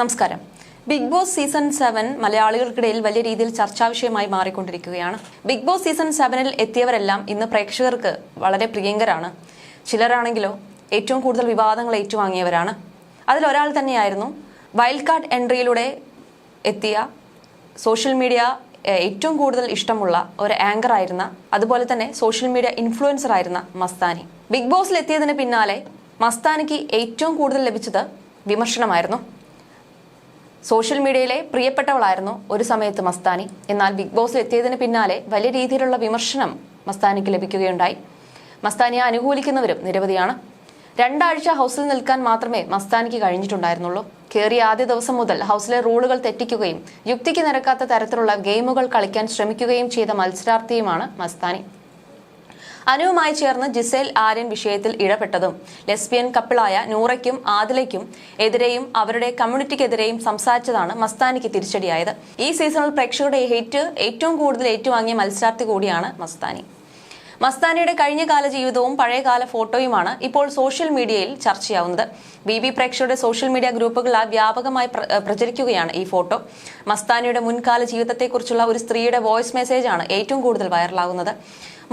നമസ്കാരം. Big Boss season seven മലയാളികൾക്കിടയിൽ വലിയ രീതിയിൽ ചർച്ചാ വിഷയമായി മാറിക്കൊണ്ടിരിക്കുകയാണ്. ബിഗ് ബോസ് സീസൺ സെവനിൽ എത്തിയവരെല്ലാം ഇന്ന് പ്രേക്ഷകർക്ക് വളരെ പ്രിയങ്കരാണ്. ചിലരാണെങ്കിലോ ഏറ്റവും കൂടുതൽ വിവാദങ്ങൾ ഏറ്റുവാങ്ങിയവരാണ്. അതിലൊരാൾ തന്നെയായിരുന്നു. വൈൽഡ് കാർഡ് എൻട്രിയിലൂടെ എത്തിയ സോഷ്യൽ മീഡിയ ഏറ്റവും കൂടുതൽ ഇഷ്ടമുള്ള ഒരു ആങ്കർ ആയിരുന്ന അതുപോലെ തന്നെ സോഷ്യൽ മീഡിയ ഇൻഫ്ലുവൻസർ ആയിരുന്ന മസ്താനി. ബിഗ് ബോസിൽ എത്തിയതിന് പിന്നാലെ മസ്താനിക്ക് ഏറ്റവും കൂടുതൽ ലഭിച്ചത് വിമർശനമായിരുന്നു. സോഷ്യൽ മീഡിയയിലെ പ്രിയപ്പെട്ടവളായിരുന്നു ഒരു സമയത്ത് മസ്താനി. എന്നാൽ ബിഗ് ബോസിൽ എത്തിയതിന് പിന്നാലെ വലിയ രീതിയിലുള്ള വിമർശനം മസ്താനിക്ക് ലഭിക്കുകയുണ്ടായി. മസ്താനിയെ അനുകൂലിക്കുന്നവരും നിരവധിയാണ്. രണ്ടാഴ്ച ഹൗസിൽ നിൽക്കാൻ മാത്രമേ മസ്താനിക്ക് കഴിഞ്ഞിട്ടുണ്ടായിരുന്നുള്ളൂ. കയറിയ ആദ്യ ദിവസം മുതൽ ഹൗസിലെ റൂളുകൾ തെറ്റിക്കുകയും യുക്തിക്ക് നിരക്കാത്ത തരത്തിലുള്ള ഗെയിമുകൾ കളിക്കാൻ ശ്രമിക്കുകയും ചെയ്ത മത്സരാർത്ഥിയുമാണ് മസ്താനി. അനുവുമായി ചേർന്ന് ജിസേൽ ആര്യൻ വിഷയത്തിൽ ഇടപെട്ടതും ലെസ്ബിയൻ കപ്പിളായ നൂറയ്ക്കും ആദിലയ്ക്കും എതിരെയും അവരുടെ കമ്മ്യൂണിറ്റിക്കെതിരെയും സംസാരിച്ചതാണ് മസ്താനിക്ക് തിരിച്ചടിയായത്. ഈ സീസണിൽ പ്രേക്ഷകരുടെ ഹേറ്റ് ഏറ്റവും കൂടുതൽ ഏറ്റുവാങ്ങിയ മത്സരാർത്ഥി കൂടിയാണ് മസ്താനി. മസ്താനിയുടെ കഴിഞ്ഞകാല ജീവിതവും പഴയകാല ഫോട്ടോയുമാണ് ഇപ്പോൾ സോഷ്യൽ മീഡിയയിൽ ചർച്ചയാവുന്നത്. ബി ബി പ്രേക്ഷയുടെ സോഷ്യൽ മീഡിയ ഗ്രൂപ്പുകളായി വ്യാപകമായി പ്ര- പ്രചരിക്കുകയാണ് ഈ ഫോട്ടോ. മസ്താനിയുടെ മുൻകാല ജീവിതത്തെക്കുറിച്ചുള്ള ഒരു സ്ത്രീയുടെ വോയിസ് മെസ്സേജാണ് ഏറ്റവും കൂടുതൽ വൈറലാകുന്നത്.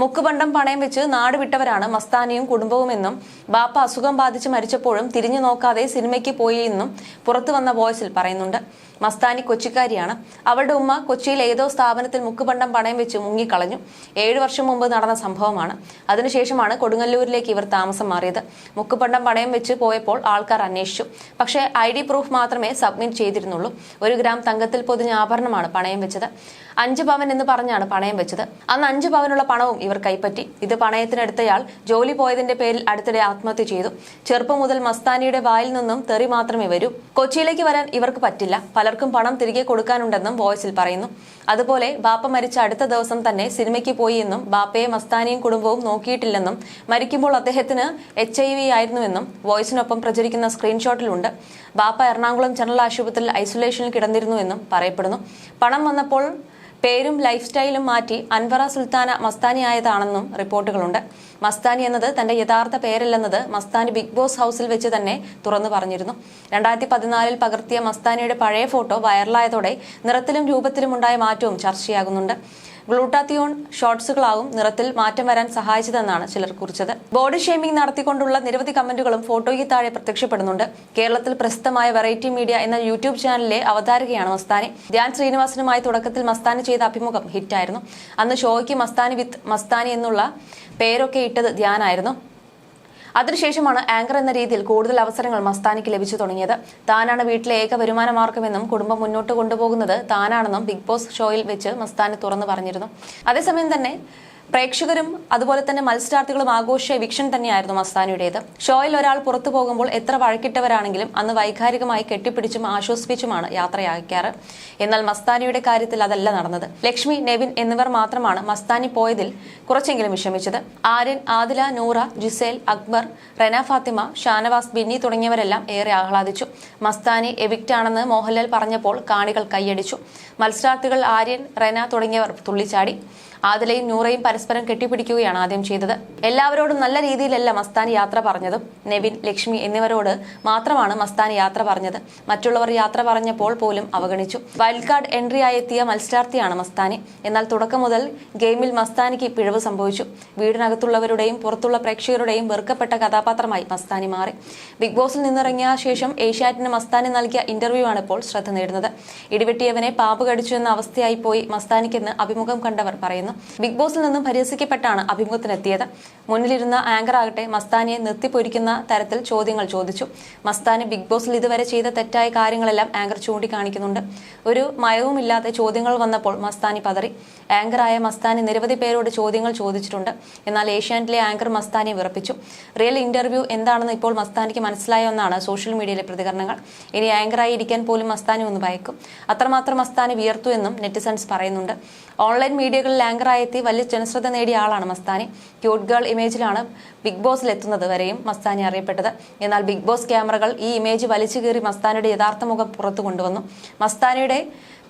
മുക്കുപണ്ടം പണയം വെച്ച് നാട് വിട്ടവരാണ് മസ്താനിയും കുടുംബവുമെന്നും ബാപ്പ അസുഖം ബാധിച്ച് മരിച്ചപ്പോഴും തിരിഞ്ഞു നോക്കാതെ സിനിമയ്ക്ക് പോയി എന്നും പുറത്തു വന്ന വോയിസിൽ പറയുന്നുണ്ട്. മസ്താനി കൊച്ചിക്കാരിയാണ്. അവളുടെ ഉമ്മ കൊച്ചിയിൽ ഏതോ സ്ഥാപനത്തിൽ മുക്കുപണ്ടം പണയം വെച്ച് മുങ്ങിക്കളഞ്ഞു. ഏഴു വർഷം മുമ്പ് നടന്ന സംഭവമാണ്. അതിനുശേഷമാണ് കൊടുങ്ങല്ലൂരിലേക്ക് ഇവർ താമസം മാറിയത്. മുക്കുപണ്ടം പണയം വെച്ച് പോയപ്പോൾ ആൾക്കാർ അന്വേഷിച്ചു. പക്ഷേ ഐ ഡി പ്രൂഫ് മാത്രമേ സബ്മിറ്റ് ചെയ്തിരുന്നുള്ളൂ. ഒരു ഗ്രാം തങ്കത്തിൽ പൊതിഞ്ഞ ആഭരണമാണ് പണയം വെച്ചത്. അഞ്ച് പവൻ എന്ന് പറഞ്ഞാണ് പണയം വെച്ചത്. അന്ന് അഞ്ച് പവനുള്ള പണവും ഇവർ കൈപ്പറ്റി. ഇത് പണയത്തിനെടുത്തയാൾ ജോലി പോയതിന്റെ പേരിൽ അടുത്തിടെ ആത്മഹത്യ ചെയ്തു. ചെറുപ്പം മുതൽ മസ്താനിയുടെ വായിൽ നിന്നും തെറി മാത്രമേ വരൂ. കൊച്ചിയിലേക്ക് വരാൻ ഇവർക്ക് പറ്റില്ല. പലർക്കും പണം തിരികെ കൊടുക്കാനുണ്ടെന്നും വോയിസിൽ പറയുന്നു. അതുപോലെ ബാപ്പ മരിച്ച അടുത്ത ദിവസം തന്നെ സിനിമയ്ക്ക് പോയി എന്നും ബാപ്പയെ മസ്താനിയും കുടുംബവും നോക്കിയിട്ടില്ലെന്നും മരിക്കുമ്പോൾ അദ്ദേഹത്തിന് എച്ച് ഐ വി ആയിരുന്നുവെന്നും വോയിസിനൊപ്പം പ്രചരിക്കുന്ന സ്ക്രീൻഷോട്ടിലുണ്ട്. ബാപ്പ എറണാകുളം ജനറൽ ആശുപത്രിയിൽ ഐസൊലേഷനിൽ കിടന്നിരുന്നുവെന്നും പറയപ്പെടുന്നു. പണം വന്നപ്പോൾ പേരും ലൈഫ് സ്റ്റൈലും മാറ്റി അൻവറ സുൽത്താന മസ്താനിയായതാണെന്നും റിപ്പോർട്ടുകളുണ്ട്. മസ്താനി എന്നത് തന്റെ യഥാർത്ഥ പേരല്ലെന്നത് മസ്താനി ബിഗ് ബോസ് ഹൗസിൽ വെച്ച് തന്നെ തുറന്നു പറഞ്ഞിരുന്നു. രണ്ടായിരത്തി പതിനാലിൽ പകർത്തിയ മസ്താനിയുടെ പഴയ ഫോട്ടോ വൈറലായതോടെ നിറത്തിലും രൂപത്തിലും ഉണ്ടായ മാറ്റവും ചർച്ചയാകുന്നുണ്ട്. ഗ്ലൂട്ടാത്തിയോൺ ഷോർട്സുകളാവും നിറത്തിൽ മാറ്റം വരാൻ സഹായിച്ചതെന്നാണ് ചിലർ കുറിച്ചത്. ബോഡി ഷേമിംഗ് നടത്തിക്കൊണ്ടുള്ള നിരവധി കമന്റുകളും ഫോട്ടോയ്ക്ക് താഴെ പ്രത്യക്ഷപ്പെടുന്നുണ്ട്. കേരളത്തിൽ പ്രസിദ്ധമായ വെറൈറ്റി മീഡിയ എന്ന യൂട്യൂബ് ചാനലിലെ അവതാരകയാണ് മസ്താനി. ധ്യാൻ ശ്രീനിവാസനുമായി തുടക്കത്തിൽ മസ്താനി ചെയ്ത അഭിമുഖം ഹിറ്റായിരുന്നു. അന്ന് ഷോയ്ക്ക് മസ്താനി വിത്ത് മസ്താനി എന്നുള്ള പേരൊക്കെ ഇട്ടത് ധ്യാനായിരുന്നു. അതിനുശേഷമാണ് ആങ്കർ എന്ന രീതിയിൽ കൂടുതൽ അവസരങ്ങൾ മസ്താനിക്ക് ലഭിച്ചു തുടങ്ങിയത്. താനാണ് വീട്ടിലെ ഏക വരുമാന മാർഗമെന്നും കുടുംബം മുന്നോട്ട് കൊണ്ടുപോകുന്നത് താനാണെന്നും ബിഗ് ബോസ് ഷോയിൽ വെച്ച് മസ്താനി തുറന്നു പറഞ്ഞിരുന്നു. അതേസമയം തന്നെ പ്രേക്ഷകരും അതുപോലെ തന്നെ മത്സരാർത്ഥികളും ആഘോഷ വിക്ഷൻ തന്നെയായിരുന്നു മസ്താനിയുടേത്. ഷോയിൽ ഒരാൾ പുറത്തു പോകുമ്പോൾ എത്ര വഴക്കിട്ടവരാണെങ്കിലും അന്ന് വൈകാരികമായി കെട്ടിപ്പിടിച്ചും ആശ്വസിപ്പിച്ചുമാണ് യാത്രയാക്കാറ് എന്നാൽ മസ്താനിയുടെ കാര്യത്തിൽ അതല്ല നടന്നത്. ലക്ഷ്മി നെവിൻ എന്നിവർ മാത്രമാണ് മസ്താനി പോയതിൽ കുറച്ചെങ്കിലും വിഷമിച്ചത്. ആര്യൻ ആദില നൂറ ജിസേൽ അക്ബർ റെന ഫാത്തിമ ഷാനവാസ് ബിന്നി തുടങ്ങിയവരെല്ലാം ഏറെ ആഹ്ലാദിച്ചു. മസ്താനി എവിക്റ്റ് ആണെന്ന് മോഹൻലാൽ പറഞ്ഞപ്പോൾ കാണികൾ കൈയടിച്ചു. മത്സരാർത്ഥികൾ ആര്യൻ റെന തുടങ്ങിയവർ തുള്ളിച്ചാടി. ആദിലയും നൂറയും പരസ്പരം കെട്ടിപ്പിടിക്കുകയാണ് ആദ്യം ചെയ്തത്. എല്ലാവരോടും നല്ല രീതിയിലല്ല മസ്താൻ യാത്ര പറഞ്ഞതും. നെവിൻ ലക്ഷ്മി എന്നിവരോട് മാത്രമാണ് മസ്താൻ യാത്ര പറഞ്ഞത്. മറ്റുള്ളവർ യാത്ര പറഞ്ഞപ്പോൾ പോലും അവഗണിച്ചു. വൈൽഡ് കാർഡ് എൻട്രി ആയെത്തിയ മത്സരാർത്ഥിയാണ് മസ്താനി. എന്നാൽ തുടക്കം മുതൽ ഗെയിമിൽ മസ്താനിക്ക് പിഴവ് സംഭവിച്ചു. വീടിനകത്തുള്ളവരുടെയും പുറത്തുള്ള പ്രേക്ഷകരുടെയും വെറുക്കപ്പെട്ട കഥാപാത്രമായി മസ്താനി മാറി. ബിഗ് ബോസിൽ നിന്നിറങ്ങിയ ശേഷം ഏഷ്യാറ്റിന് മസ്താനി നൽകിയ ഇന്റർവ്യൂ ആണ് ഇപ്പോൾ ശ്രദ്ധ നേടുന്നത്. ഇടിവെട്ടിയവനെ പാമ്പ് കടിച്ചു എന്ന അവസ്ഥയായി പോയി മസ്താനിക്കെന്ന് അഭിമുഖം കണ്ടവർ പറയുന്നു. ബിഗ് ബോസിൽ നിന്നും പരിഹസിക്കപ്പെട്ടാണ് അഭിമുഖത്തിനെത്തിയത് മുന്നിലിരുന്ന ആങ്കർ ആകട്ടെ മസ്താനിയെ നിർത്തിപ്പൊരിക്കുന്ന തരത്തിൽ ചോദ്യങ്ങൾ ചോദിച്ചു. മസ്താനി ബിഗ് ബോസിൽ ഇതുവരെ ചെയ്ത തെറ്റായ കാര്യങ്ങളെല്ലാം ആങ്കർ ചൂണ്ടിക്കാണിക്കുന്നുണ്ട്. ഒരു മയവുമില്ലാതെ ചോദ്യങ്ങൾ വന്നപ്പോൾ മസ്താനി പതറി. ആങ്കറായ മസ്താനി നിരവധി പേരോട് ചോദ്യങ്ങൾ ചോദിച്ചിട്ടുണ്ട്. എന്നാൽ ഏഷ്യാനെറ്റിലെ ആങ്കർ മസ്താനിയെ വിറപ്പിച്ചു. റിയൽ ഇന്റർവ്യൂ എന്താണെന്ന് ഇപ്പോൾ മസ്താനിക്ക് മനസ്സിലായോ എന്നാണ് സോഷ്യൽ മീഡിയയിലെ പ്രതികരണങ്ങൾ. ഇനി ആങ്കറായി ഇരിക്കാൻ പോലും മസ്താനി ഒന്ന് ഭയക്കും. അത്രമാത്രം മസ്താനി വിയർത്തു എന്നും നെറ്റിസൺസ് പറയുന്നുണ്ട്. ഓൺലൈൻ മീഡിയകളിൽ ആങ്കറായി എത്തി വലിയ ജനശ്രദ്ധ നേടിയ ആളാണ് മസ്താനി. ക്യൂട്ട് ഗേൾ ഇമേജിലാണ് ബിഗ് ബോസിൽ എത്തുന്നത് വരെയും മസ്താനി അറിയപ്പെട്ടത്. എന്നാൽ ബിഗ് ബോസ് ക്യാമറകൾ ഈ ഇമേജ് വലിച്ചു കീറി മസ്താനിയുടെ യഥാർത്ഥ മുഖം പുറത്തു കൊണ്ടുവന്നു. മസ്താനിയുടെ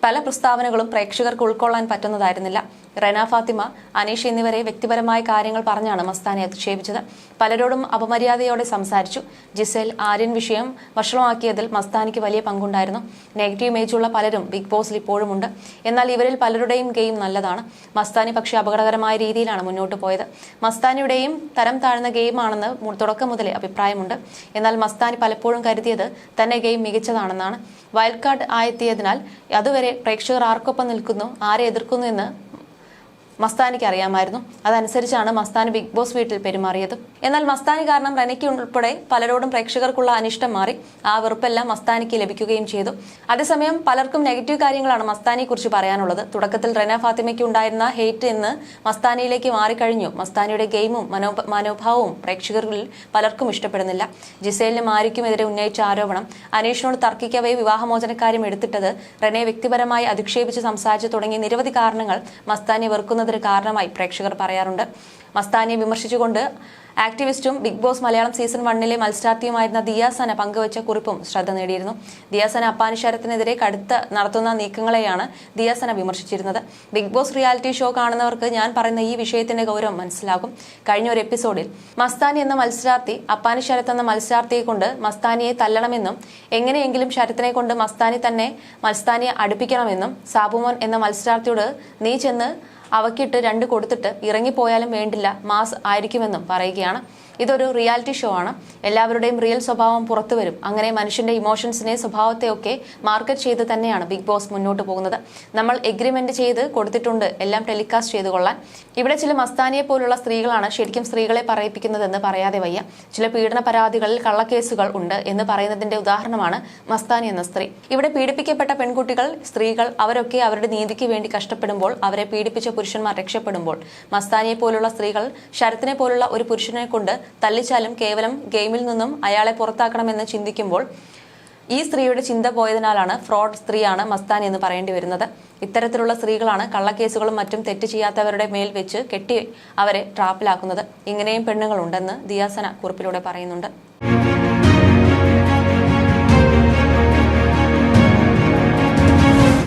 പല പ്രസ്താവനകളും പ്രേക്ഷകർക്ക് ഉൾക്കൊള്ളാൻ പറ്റുന്നതായിരുന്നില്ല. റെന ഫാത്തിമ അനീഷ് എന്നിവരെ വ്യക്തിപരമായ കാര്യങ്ങൾ പറഞ്ഞാണ് മസ്താനെ അധിക്ഷേപിച്ചത്. പലരോടും അപമര്യാദയോടെ സംസാരിച്ചു. ജിസേൽ ആര്യൻ വിഷയം വഷളമാക്കിയതിൽ മസ്താനിക്ക് വലിയ പങ്കുണ്ടായിരുന്നു. നെഗറ്റീവ് ഇമേജുള്ള പലരും ബിഗ് ബോസിൽ ഇപ്പോഴുമുണ്ട്. എന്നാൽ ഇവരിൽ പലരുടെയും ഗെയിം നല്ലതാണ്. മസ്താനി പക്ഷേ അപകടകരമായ രീതിയിലാണ് മുന്നോട്ട് പോയത്. മസ്താനിയുടെയും തരം താഴ്ന്ന ഗെയിമാണെന്ന് തുടക്കം മുതലേ അഭിപ്രായമുണ്ട്. എന്നാൽ മസ്താനി പലപ്പോഴും കരുതിയത് തന്നെ ഗെയിം മികച്ചതാണെന്നാണ്. വൈൽഡ് കാർഡ് ആയെത്തിയതിനാൽ അതുവരെ പ്രേക്ഷകർ ആർക്കൊപ്പം നിൽക്കുന്നു ആരെ എതിർക്കുന്നു എന്ന് മസ്താനിക്ക് അറിയാമായിരുന്നു. അതനുസരിച്ചാണ് മസ്താനി ബിഗ് ബോസ് വീട്ടിൽ പെരുമാറിയത്. എന്നാൽ മസ്താനി കാരണം റെനയ്ക്ക് ഉൾപ്പെടെ പലരോടും പ്രേക്ഷകർക്കുള്ള അനിഷ്ടം മാറി. ആ വെറുപ്പെല്ലാം മസ്താനിക്ക് ലഭിക്കുകയും ചെയ്തു. അതേസമയം പലർക്കും നെഗറ്റീവ് കാര്യങ്ങളാണ് മസ്താനിയെ കുറിച്ച് പറയാനുള്ളത്. തുടക്കത്തിൽ റെന ഫാത്തിമയ്ക്ക് ഉണ്ടായിരുന്ന ഹെയ്റ്റ് എന്ന് മസ്താനിയിലേക്ക് മാറിക്കഴിഞ്ഞു. മസ്താനിയുടെ ഗെയിമും മനോ മനോഭാവവും പ്രേക്ഷകരിൽ പലർക്കും ഇഷ്ടപ്പെടുന്നില്ല. ജിസേലിനും ആരിക്കുമെതിരെ ഉന്നയിച്ച ആരോപണം അനീഷിനോട് തർക്കിക്കവേ വിവാഹമോചനക്കാര്യം എടുത്തിട്ടത് റെനെ വ്യക്തിപരമായി അധിക്ഷേപിച്ച് സംസാരിച്ചു തുടങ്ങിയ നിരവധി കാരണങ്ങൾ മസ്താനി മസ്താനിയെ വെറുക്കുന്നതിന് കാരണമായി പ്രേക്ഷകർ പറയാറുണ്ട്. മസ്താനിയെ വിമർശിച്ചുകൊണ്ട് ആക്ടിവിസ്റ്റും ബിഗ് ബോസ് മലയാളം സീസൺ വണ്ണിലെ മത്സരാർത്ഥിയുമായിരുന്ന ദിയാസന പങ്കുവച്ച കുറിപ്പും ശ്രദ്ധ നേടിയിരുന്നു. ദിയാസന അപ്പാനുശാരത്തിനെതിരെ കടുത്ത നടത്തുന്ന നീക്കങ്ങളെയാണ് ദിയാസന വിമർശിച്ചിരുന്നത്. ബിഗ് ബോസ് റിയാലിറ്റി ഷോ കാണുന്നവർക്ക് ഞാൻ പറയുന്ന ഈ വിഷയത്തിന്റെ ഗൗരവം മനസ്സിലാകും. കഴിഞ്ഞ ഒരു എപ്പിസോഡിൽ മസ്താനി എന്ന മത്സരാർത്ഥി അപ്പാനുശരത്ത് എന്ന മത്സരാർത്ഥിയെ കൊണ്ട് മസ്താനിയെ തല്ലണമെന്നും എങ്ങനെയെങ്കിലും ശരത്തിനെ കൊണ്ട് മസ്താനി തന്നെ മസ്താനിയെ അടുപ്പിക്കണമെന്നും സാബുമോൻ എന്ന മത്സരാർത്ഥിയോട് നീ ചെന്ന് അവക്കിട്ട് രണ്ട് കൊടുത്തിട്ട് ഇറങ്ങിപ്പോയാലും വേണ്ടില്ല. മാസ് ആയിരിക്കുമെന്നും പറയുകയാണ്. ഇതൊരു റിയാലിറ്റി ഷോ ആണ്. എല്ലാവരുടെയും റിയൽ സ്വഭാവം പുറത്തു വരും. അങ്ങനെ മനുഷ്യന്റെ ഇമോഷൻസിനെ സ്വഭാവത്തെയൊക്കെ മാർക്കറ്റ് ചെയ്ത് തന്നെയാണ് ബിഗ് ബോസ് മുന്നോട്ട് പോകുന്നത്. നമ്മൾ എഗ്രിമെന്റ് ചെയ്ത് കൊടുത്തിട്ടുണ്ട്. എല്ലാം ടെലികാസ്റ്റ് ചെയ്തു കൊള്ളാൻ. ഇവിടെ ചില മസ്താനിയെ പോലുള്ള സ്ത്രീകളാണ് ശരിക്കും സ്ത്രീകളെ പറയിപ്പിക്കുന്നതെന്ന് പറയാതെ വയ്യ. ചില പീഡന പരാതികളിൽ കള്ളക്കേസുകൾ ഉണ്ട് എന്ന് പറയുന്നതിന്റെ ഉദാഹരണമാണ് മസ്താനി എന്ന സ്ത്രീ. ഇവിടെ പീഡിപ്പിക്കപ്പെട്ട പെൺകുട്ടികൾ സ്ത്രീകൾ അവരൊക്കെ അവരുടെ നീതിക്ക് വേണ്ടി കഷ്ടപ്പെടുമ്പോൾ അവരെ പീഡിപ്പിച്ച പുരുഷന്മാർ രക്ഷപ്പെടുമ്പോൾ മസ്താനിയെ പോലുള്ള സ്ത്രീകൾ ശരത്തിനെ പോലുള്ള ഒരു പുരുഷനെ കൊണ്ട് തല്ലിച്ചാലും കേവലം ഗെയിമിൽ നിന്നും അയാളെ പുറത്താക്കണമെന്ന് ചിന്തിക്കുമ്പോൾ ഈ സ്ത്രീയുടെ ചിന്ത പോയതിനാലാണ് ഫ്രോഡ് സ്ത്രീയാണ് മസ്താനി എന്ന് പറയേണ്ടി വരുന്നത്. ഇത്തരത്തിലുള്ള സ്ത്രീകളാണ് കള്ളക്കേസുകളും മറ്റും തെറ്റ് ചെയ്യാത്തവരുടെ മേൽ വെച്ച് കെട്ടി അവരെ ട്രാപ്പിലാക്കുന്നത്. ഇങ്ങനെയും പെണ്ണുങ്ങളുണ്ടെന്ന് ദിയാസന കുറിപ്പിലൂടെ പറയുന്നുണ്ട്.